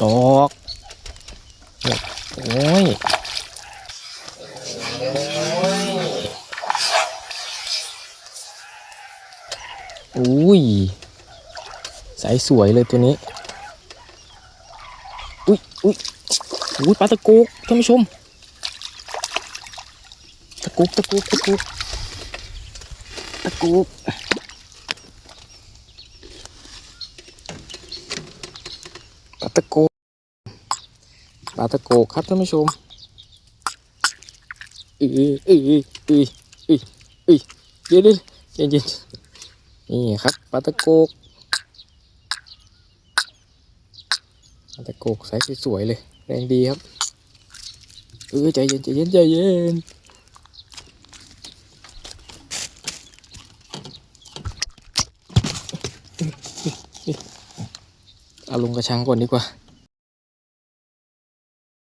ดอกเนี่ยโอ้ยอุ้ยใสสวยเลยตัวนี้ อุ้ยอุ้ยอุ้ยปลาตะกุกท่านผู้ชม ตะกุกตะกุกตะกุกตะกุกปลาตะกก ปลาตะโกครับท่านผู้ชมอ้ยเอ้ยเอ้ยเอ้ยเอ้ยเอ้ยเดี๋ยวเดี๋ยวเย็นเย็นนี่ครับปลาตะโกปลาตะโกใสสวยเลย แรงดีครับเออใจเย็นใจเย็นใจเย็นเอาลงกระชังก่อนดีกว่า